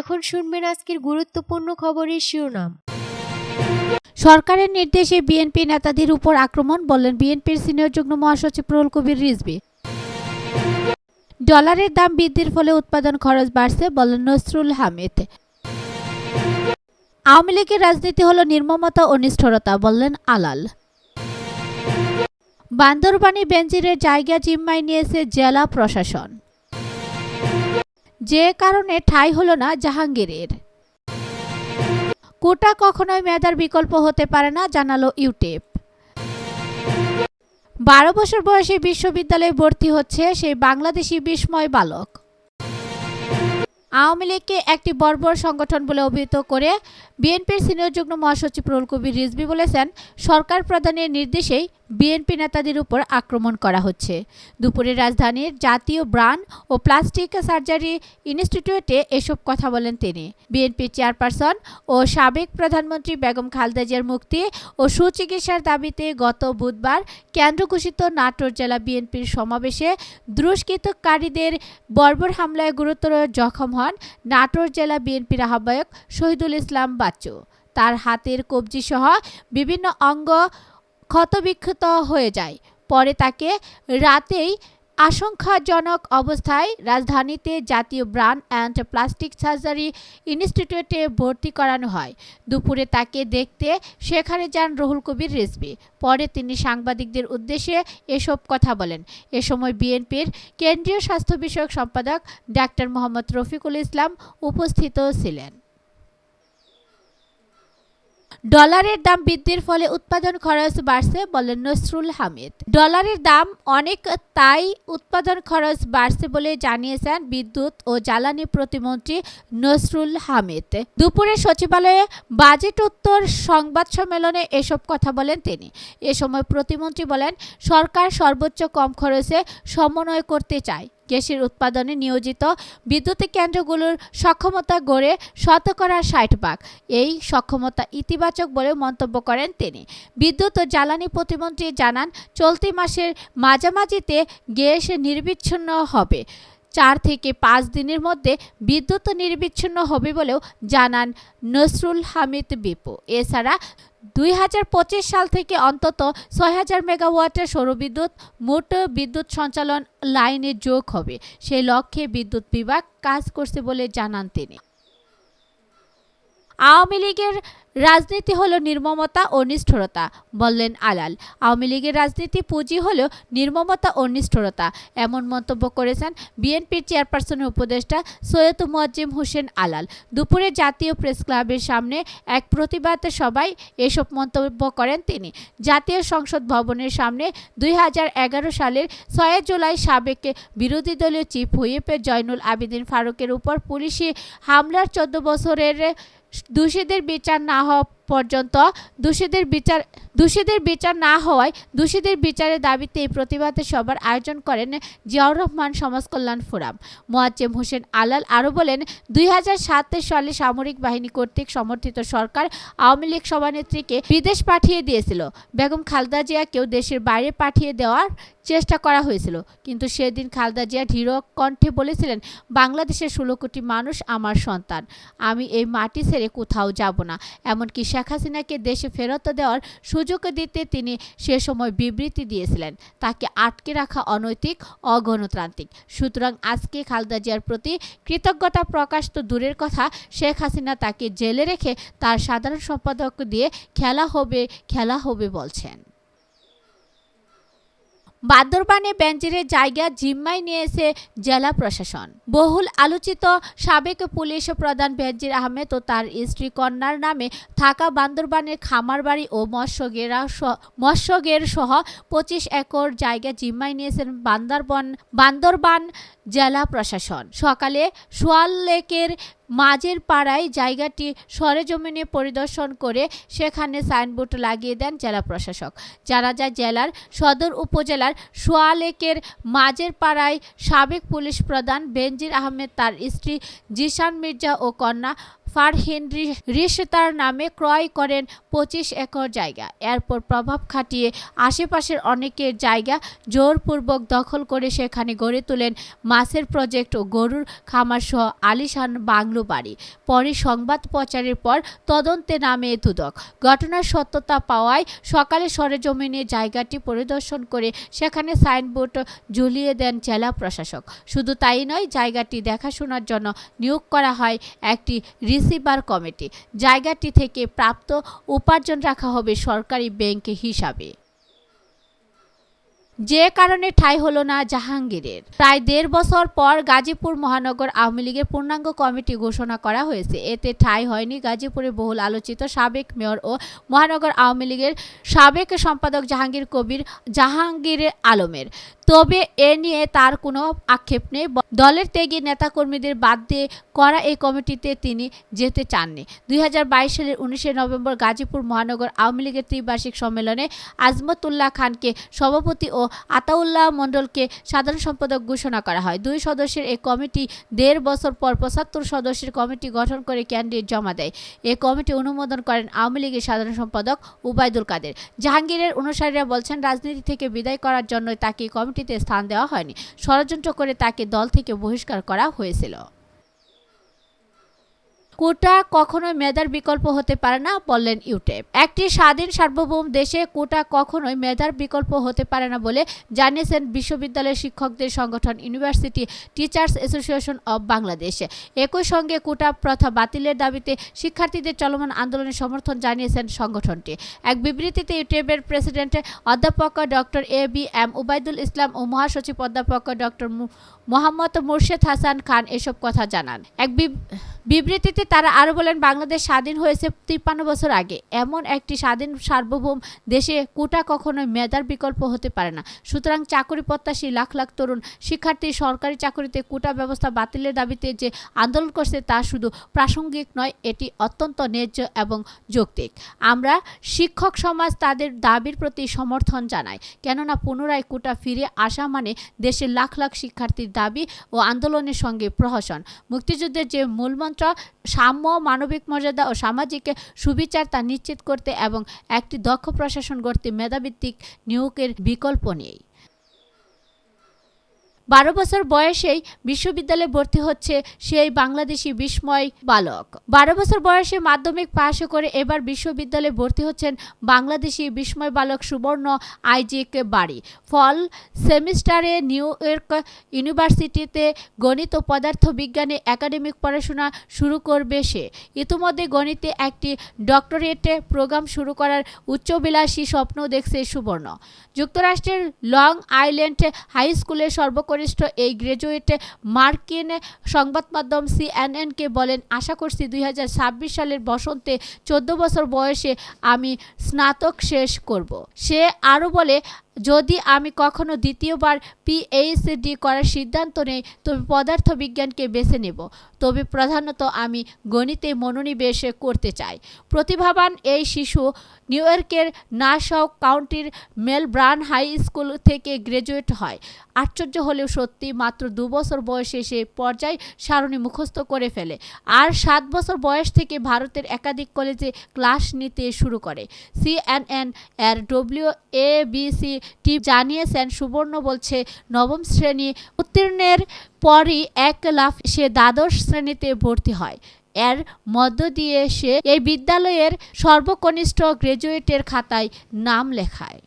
এখন শুনবেন আজকের গুরুত্বপূর্ণ খবরের শিরোনাম। সরকারের নির্দেশে বিএনপি নেতাদের উপর আক্রমণ বললেন বিএনপির সিনিয়র যুগ্ম মহাসচিব প্রুল কবির রিজভী। ডলারের দাম বৃদ্ধির ফলে উৎপাদন খরচ বাড়ছে বললেন নসরুল হামিদ। আওয়ামী লীগের রাজনীতি হলো নির্মমতা ও নিষ্ঠুরতা বললেন আলাল। বান্দরবানী বেঞ্জিরের জায়গা জিম্মায় নিয়েছে জেলা প্রশাসন। যে কারণে ঠাঁই হল না জাহাঙ্গীরের। কোটা কখনোই মেধার বিকল্প হতে পারে না, জানালো ইউটিউব। বারো বছর বয়সে বিশ্ববিদ্যালয়ে ভর্তি হচ্ছে সেই বাংলাদেশি বিস্ময় বালক। আওয়ামী লীগকে একটি বর্বর সংগঠন বলে অভিহিত করে বিএনপির সিনিয়র যুগ্ম মহাসচিব রুল কবির রিজভী বলেছেন, সরকার প্রধানের নির্দেশেই বিএনপি নেতাদের উপর আক্রমণ করা হচ্ছে। দুপুরে রাজধানীর জাতীয় ব্রান ও প্লাস্টিক সার্জারি ইনস্টিটিউটে এসব কথা বলেন তিনি। বিএনপি চেয়ারপারসন ও সাবেক প্রধানমন্ত্রী বেগম খালেদা জিয়ার মুক্তি ও সুচিকিৎসার দাবিতে গত বুধবার কেন্দ্র ঘোষিত নাটোর জেলা বিএনপির সমাবেশে দুষ্কৃতকারীদের বর্বর হামলায় গুরুতর জখম হন নাটোর জেলা বিএনপির আহ্বায়ক শহীদুল ইসলাম বাচ্চু। তার হাতের কবজিসহ বিভিন্ন অঙ্গ ক্ষতবিক্ষত হয়ে যায়। পরে তাকে রাতেই আশঙ্কাজনক অবস্থায় রাজধানীতে জাতীয় ব্রান অ্যান্ড প্লাস্টিক সার্জারি ইনস্টিটিউটে ভর্তি করানো হয়। দুপুরে তাকে দেখতে সেখানে যান রুহুল কবির রিজভী। পরে তিনি সাংবাদিকদের উদ্দেশ্যে এসব কথা বলেন। এ সময় বিএনপির কেন্দ্রীয় স্বাস্থ্য বিষয়ক সম্পাদক ডাক্তার মোহাম্মদ রফিকুল ইসলাম উপস্থিত ছিলেন। ডলারের দাম বৃদ্ধির ফলে উৎপাদন খরচ বাড়ছে বলেন নসরুল হামিদ। ডলারের দাম অনেক তাই উৎপাদন খরচ বাড়ছে বলে জানিয়েছেন বিদ্যুৎ ও জ্বালানি প্রতিমন্ত্রী নসরুল হামিদ। দুপুরে সচিবালয়ে বাজেট উত্তর সংবাদ সম্মেলনে এসব কথা বলেন তিনি। এ সময় প্রতিমন্ত্রী বলেন, সরকার সর্বোচ্চ কম খরচে সমন্বয় করতে চায়। গ্যাসের উৎপাদনে নিয়োজিত বিদ্যুতের কেন্দ্রগুলোর সক্ষমতা গড়ে শতকরা ষাট ভাগ। এই সক্ষমতা ইতিবাচক বলে মন্তব্য করেন তিনি। বিদ্যুৎ ও জ্বালানি প্রতিমন্ত্রী জানান, চলতি মাসের মাঝামাঝিতে গ্যাস নির্বিচ্ছিন্ন হবে। চার থেকে পাঁচ দিনের মধ্যে বিদ্যুৎ নির্বিচ্ছিন্ন হবে বলেও জানান নসরুল হামিদ বিপু। এছাড়া দুই হাজার পঁচিশ সাল থেকে অন্তত ছয় হাজার মেগাওয়াটের সৌরবিদ্যুৎ মোট বিদ্যুৎ সঞ্চালন লাইনে যোগ হবে। সেই লক্ষ্যে বিদ্যুৎ বিভাগ কাজ করছে বলে জানান তিনি। আওয়ামী লীগের রাজনীতি হলো নির্মমতা ও নিষ্ঠুরতা, বললেন আলাল। আওয়ামী লীগের রাজনীতি পুঁজি হলো নির্মমতা ও নিষ্ঠুরতা, এমন মন্তব্য করেছেন বিএনপির চেয়ারপারসনের উপদেষ্টা সৈয়দ মুয়াজ্জিম হোসেন আলাল। দুপুরে জাতীয় প্রেস ক্লাবের সামনে এক প্রতিবাদ সবাই এসব মন্তব্য করেন তিনি। জাতীয় সংসদ ভবনের সামনে দুই হাজার এগারো সালের ছয় জুলাই সাবেক বিরোধী দলীয় চিফ হুইপ জয়নুল আবেদিন ফারুকের উপর পুলিশি হামলার চোদ্দ বছরের দোষীদের বিচার না হওয়া পর্যন্ত দোষীদের বিচার দোষীদের বিচার না হওয়ায় দোষীদের বিচারের দাবিতে এই প্রতিবাদে সভার আয়োজন করেন জিয়াউর রহমান সমাজ কল্যাণ ফোরাম। মোয়াজ্জেম হোসেন আলাল আরও বলেন, দুই সালে সামরিক বাহিনী কর্তৃক সমর্থিত সরকার আওয়ামী লীগ সভানেত্রীকে বিদেশ পাঠিয়ে দিয়েছিল। বেগম খালদা জিয়াকেও দেশের বাইরে পাঠিয়ে দেওয়ার চেষ্টা করা হয়েছিল। কিন্তু সেদিন খালদা জিয়া দৃঢ় কণ্ঠে বলেছিলেন, বাংলাদেশের ষোলো কোটি মানুষ আমার সন্তান। আমি এই মাটি ছেড়ে কোথাও যাব না। এমনকি শেখ হাসিনাকে দেশে ফেরত দেওয়ার সুযোগ দিতে তিনি সে সময় বিবৃতি দিয়েছিলেন। তাকে আটকে রাখা অনৈতিক, অগণতান্ত্রিক। সুতরাং আজকে খালদা জিয়ার প্রতি কৃতজ্ঞতা প্রকাশ তো দূরের কথা, শেখ হাসিনা তাকে জেলে রেখে তার সাধারণ সম্পাদক দিয়ে খেলা হবে খেলা হবে বলছেন। বান্দরবানে বেঞ্জিরের জায়গা জিম্মায় নিয়েছে জেলা প্রশাসন। বহুল আলোচিত সাবেক পুলিশ প্রধান বেনজির আহমেদ ও তার স্ত্রী কন্যার নামে থাকা বান্দরবানের খামারবাড়ি ও মৎস্যগেরা মৎস্যগের সহ পঁচিশ একর জায়গা জিম্মায় নিয়েছেন বান্দরবন বান্দরবান জেলা প্রশাসন। সকালে সোয়াল লেকের মাঝের পাড়ায় জায়গাটি সরেজমিনে পরিদর্শন করে সেখানে সাইনবোর্ড লাগিয়ে দেন জেলা প্রশাসক। জানা যায় জেলার সদর উপজেলার সোয়ালেকের মাঝের পাড়ায় সাবেক পুলিশ প্রধান বেনজির আহমেদ, তার স্ত্রী জিশান মির্জা ও কন্যা ফারহিন রি- রিশতার নামে ক্রয় করেন পঁচিশ একর জায়গা। এরপর প্রভাব খাটিয়ে আশেপাশের অনেকের জায়গা জোরপূর্বক দখল করে সেখানে গড়ে তোলেন মাছের প্রজেক্ট ও গরুর খামার সহ আলিশান বাংলো বাড়ি। পরে সংবাদ প্রচারের পর তদন্তে নামে দুদক। ঘটনার সত্যতা পাওয়ায় সকালে সরেজমিনে জায়গাটি পরিদর্শন করে সেখানে সাইনবোর্ড ঝুলিয়ে দেন জেলা প্রশাসক। শুধু তাই নয়, জায়গাটি দেখাশোনার জন্য নিয়োগ করা হয় একটি রিসিভার কমিটি। জায়গাটি থেকে প্রাপ্ত উপার্জন রাখা হবে সরকারি ব্যাংক হিসাবে। যে কারণে ঠাঁই হলো না জাহাঙ্গীরের। প্রায় দেড় বছর পর গাজীপুর মহানগর আওয়ামী লীগের পূর্ণাঙ্গ কমিটি ঘোষণা করা হয়েছে। এতে ঠাঁই হয়নি গাজীপুরে বহুল আলোচিত সাবেক মেয়র ও মহানগর আওয়ামী লীগের সাবেক সম্পাদক জাহাঙ্গীর কবির জাহাঙ্গীর আলমের। তবে এ নিয়ে তার কোনো আক্ষেপ নেই। দলের ত্যাগী নেতাকর্মীদের বাদ দিয়ে করা এই কমিটিতে তিনি যেতে চাননি। দুই হাজার বাইশ সালের উনিশে নভেম্বর গাজীপুর মহানগর আওয়ামী লীগের ত্রিবার্ষিক সম্মেলনে আজমতুল্লাহ খানকে সভাপতি ও আতাউল্লাহ মণ্ডলকে সাধারণ সম্পাদক ঘোষণা করা হয়। দুই সদস্যের এই কমিটি দেড় বছর পর পঁচাত্তর সদস্যের কমিটি গঠন করে ক্যান্ডিডেট জমা দেয়। এ কমিটি অনুমোদন করেন আওয়ামী লীগের সাধারণ সম্পাদক উবায়দুল কাদের। জাহাঙ্গীরের অনুসারীরা বলছেন, রাজনীতি থেকে বিদায় করার জন্য তাকে এই কমিটিতে স্থান দেওয়া হয়নি। ষড়যন্ত্র করে তাকে দল থেকে বহিষ্কার করা হয়েছিল। কোটা কখনোই মেধার বিকল্প হতে পারে না, বললেন ইউটেপ একটি স্বাধীন সার্বভৌম দেশে কোটা কখনোই মেধার বিকল্প হতে পারে না বলে জানিয়েছেন বিশ্ববিদ্যালয়ের শিক্ষকদের সংগঠন university teachers association of Bangladesh. একই সঙ্গে কোটা প্রথা বাতিলের দাবিতে শিক্ষার্থীদের চলমান আন্দোলনের সমর্থন জানিয়েছেন সংগঠনটি। এক বিবৃতিতে ইউটেপের প্রেসিডেন্ট অধ্যাপক doctor A B M Ubaidul Islam ও মহাসচিব অধ্যাপক ডক্টর মোহাম্মদ মুর্শেদ হাসান খান এসব কথা জানান। এক বিবৃতিতে তারা আরও বলেন, বাংলাদেশ স্বাধীন হয়েছে তিপ্পান্ন বছর আগে। এমন একটি স্বাধীন সার্বভৌম দেশে কোটা কখনোই মেধার বিকল্প হতে পারে না। সুতরাং চাকরি প্রত্যাশী লাখ লাখ তরুণ শিক্ষার্থী সরকারি চাকরিতে কোটা ব্যবস্থা বাতিলের দাবিতে যে আন্দোলন করছে তা শুধু প্রাসঙ্গিক নয়, এটি অত্যন্ত ন্যায্য এবং যৌক্তিক। আমরা শিক্ষক সমাজ তাদের দাবির প্রতি সমর্থন জানাই, কেননা পুনরায় কোটা ফিরে আসা মানে দেশের লাখ লাখ শিক্ষার্থীর দাবি ও আন্দোলনের সঙ্গে প্রহসন। মুক্তিযুদ্ধের যে মূলমন্ত্র সাম্য, মানবিক মর্যাদা ও সামাজিক সুবিচার তা নিশ্চিত করতে এবং একটি দক্ষ প্রশাসন গড়তে মেধাভিত্তিক নিয়োগের বিকল্প নেই। বারো বছর বয়সেই বিশ্ববিদ্যালয়ে ভর্তি হচ্ছে সেই বাংলাদেশি বিস্ময় বালক। বারো বছর বয়সে মাধ্যমিক পাশ করে এবার বিশ্ববিদ্যালয়ে ভর্তি হচ্ছেন বাংলাদেশি বিস্ময় বালক সুবর্ণ আইজিক বাড়ি। ফল সেমিস্টারে নিউ ইয়র্ক ইউনিভার্সিটিতে গণিত ও পদার্থ বিজ্ঞানে একাডেমিক পড়াশোনা শুরু করবে সে। ইতিমধ্যে গণিতে একটি ডক্টরেট প্রোগ্রাম শুরু করার উচ্চবিলাসী স্বপ্ন দেখছে সুবর্ণ। যুক্তরাষ্ট্রের লং আইল্যান্ড হাই স্কুলের সর্বকনিষ্ঠ এই গ্রাজুয়েট মার্কিন সংবাদ মাধ্যম সিএনএনকে বলেন, আশা করছি দুই হাজার ছাব্বিশ সালের বসন্তে চোদ্দ বছর বয়সে আমি স্নাতক শেষ করব। সে আরও বলে যদি আমি কখনো দ্বিতীয়বার পিএইচডি করার সিদ্ধান্ত নেই, তবে পদার্থ বিজ্ঞানকে বেছে নেব। তবে প্রধানত আমি গণিতে মনোনিবেশ করতে চাই। প্রতিভাবান এই শিশু নিউ ইয়র্কের নাসাউ কাউন্টির মেলব্রান হাই স্কুল থেকে গ্রাজুয়েট হয়। আশ্চর্য হলেও সত্যি মাত্র দু বছর বয়সে সে পর্যায় সারণী মুখস্থ করে ফেলে। আর সাত বছর বয়স থেকে ভারতের একাধিক কলেজে ক্লাস নিতে শুরু করে। সিএনএন এর ডব্লিউ এ বিসি টি জানিয়েছেন, সুবর্ণ বলছে, নবম শ্রেণি উত্তীর্ণের পরই এক লাফ সে দ্বাদশ শ্রেণীতে ভর্তি হয়। এর মধ্য দিয়ে সে এই বিদ্যালয়ের সর্বকনিষ্ঠ গ্রাজুয়েটের খাতায় নাম লেখায়।